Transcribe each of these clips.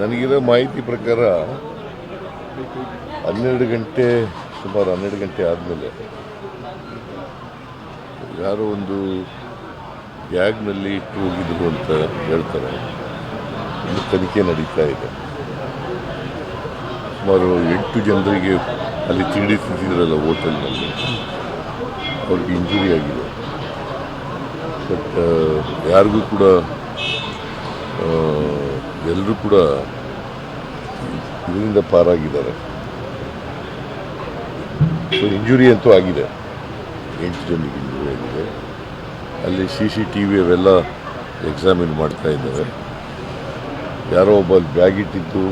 ನನಗಿರೋ ಮಾಹಿತಿ ಪ್ರಕಾರ ಹನ್ನೆರಡು ಗಂಟೆ ಸುಮಾರು ಹನ್ನೆರಡು ಗಂಟೆ ಆದಮೇಲೆ ಯಾರೋ ಒಂದು ಬ್ಯಾಗ್ನಲ್ಲಿ ಇಟ್ಟು ಹೋಗಿದ್ರು ಅಂತ ಹೇಳ್ತಾರೆ. ಒಂದು ತನಿಖೆ ನಡೀತಾ ಇದೆ. ಸುಮಾರು ಎಂಟು ಜನರಿಗೆ ಅಲ್ಲಿ ತಿಂಡಿ ತಿಂದಿದ್ರಲ್ಲ ಹೋಟೆಲ್ನಲ್ಲಿ. ಅವ್ರಿಗೆ ಇಂಜುರಿ ಆಗಿದೆ. ಬಟ್ ಯಾರಿಗೂ ಕೂಡ ಎಲ್ಲರೂ ಕೂಡ ಇದರಿಂದ ಪಾರಾಗಿದ್ದಾರೆ. ಸೊ ಇಂಜುರಿ ಅಂತೂ ಆಗಿದೆ. ಎಂಟು ಜನಕ್ಕೆ ಇಂಜುರಿ ಆಗಿದೆ. ಅಲ್ಲಿ ಸಿ ಸಿ ಟಿ ವಿ ಅವೆಲ್ಲ ಎಕ್ಸಾಮಿನ್ ಮಾಡ್ತಾ ಇದ್ದಾರೆ. ಯಾರೋ ಒಬ್ಬ ಅಲ್ಲಿ ಬ್ಯಾಗ್ ಇಟ್ಟಿದ್ದು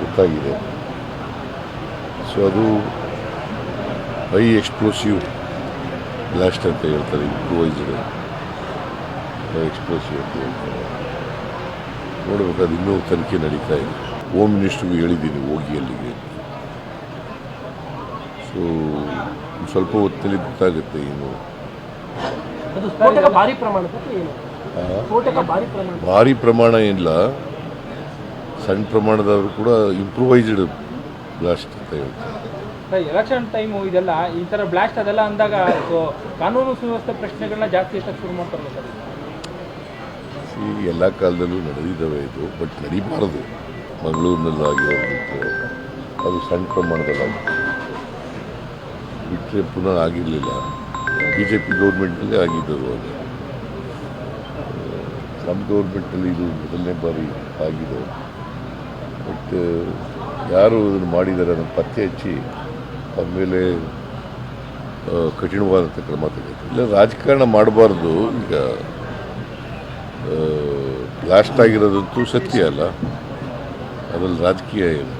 ಗೊತ್ತಾಗಿದೆ. ಸೊ ಅದು ಹೈ ಎಕ್ಸ್ಪ್ಲೋಸಿವ್ ಬ್ಲಾಸ್ಟ್ ಅಂತ ಹೇಳ್ತಾರೆ ಇಂಪ್ರೂವೈಸ್ಡ್ ಎಕ್ಸ್ಪ್ಲೋಸಿವ್ ಅಂತ ಹೇಳ್ತಾರೆ. ನೋಡ್ಬೇಕಾದ್ರೆ ಇನ್ನೂ ತನಿಖೆ ನಡೀತಾ ಇದೆ. ಹೋಮ್ ಮಿನಿಸ್ಟ್ರಿಗೂ ಹೇಳಿದ್ದೀನಿ ಹೋಗಿ ಅಲ್ಲಿಗೆ. ಸೊ ಸ್ವಲ್ಪ ಹೊತ್ತಲ್ಲಿ ಗೊತ್ತಾಗುತ್ತೆ ಇನ್ನು ಅದು ಸ್ಫೋಟಕ ಭಾರಿ ಏನು? ಭಾರಿ ಪ್ರಮಾಣ ಏನಿಲ್ಲ. ಸಣ್ಣ ಪ್ರಮಾಣದವರು ಕೂಡ ಇಂಪ್ರೂವೈಸ್ಡ್ ಬ್ಲಾಸ್ಟ್ ಅಂತ ಹೇಳ್ತಾರೆ. ಎಲೆಕ್ಷನ್ ಟೈಮು ಇದೆಲ್ಲ ಈ ಥರ ಬ್ಲಾಸ್ಟ್ ಅದೆಲ್ಲ ಅಂದಾಗ ಕಾನೂನು ಸುವ್ಯವಸ್ಥೆ ಪ್ರಶ್ನೆಗಳನ್ನ ಜಾಸ್ತಿ ಎತ್ತಕ್ಕೆ ಶುರು ಮಾಡ್ತಾರೆ ಈ ಎಲ್ಲ ಕಾಲದಲ್ಲೂ ನಡೆದಿದ್ದಾವೆ ಇದು, ಬಟ್ ನಡೀಬಾರದು. ಮಂಗಳೂರಿನಲ್ಲಾಗಿರೋದಿತ್ತು ಅದು ಸಣ್ಣ ಪ್ರಮಾಣದಲ್ಲಿ ಬಿಟ್ಟರೆ ಪುನಃ ಆಗಿರಲಿಲ್ಲ. ಬಿ ಜೆ ಪಿ ಗೌರ್ಮೆಂಟಲ್ಲೇ ಆಗಿದ್ದರು ಅದು. ನಮ್ಮ ಗೌರ್ಮೆಂಟಲ್ಲಿ ಇದು ಮೊದಲನೇ ಬಾರಿ ಆಗಿದೆ. ಬಟ್, ಯಾರು ಇದನ್ನು ಮಾಡಿದ್ದಾರೆ ಅದನ್ನು ಪತ್ತೆ ಹಚ್ಚಿ ಅವ್ರ ಮೇಲೆ ಕಠಿಣವಾದಂಥ ಕ್ರಮ ತೆಗೆದು ಇಲ್ಲ, ರಾಜಕಾರಣ ಮಾಡಬಾರ್ದು. ಈಗ ಬ್ಲಾಸ್ಟ್ ಆಗಿರೋದಂತೂ ಸತ್ಯ ಅಲ್ಲ. ಅದರಲ್ಲಿ ರಾಜಕೀಯ ಏನು?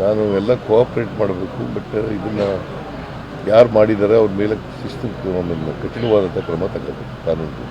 ನಾನು ಎಲ್ಲ ಕೋಆಪ್ರೇಟ್ ಮಾಡಬೇಕು ಬಟ್ ಇದನ್ನು ಯಾರು ಮಾಡಿದ್ದಾರೆ ಅವ್ರ ಮೇಲೆ ಶಿಸ್ತು ಕಠಿಣವಾದಂಥ ಕ್ರಮ ತಗೋಬೇಕು, ಕಾನೂನು.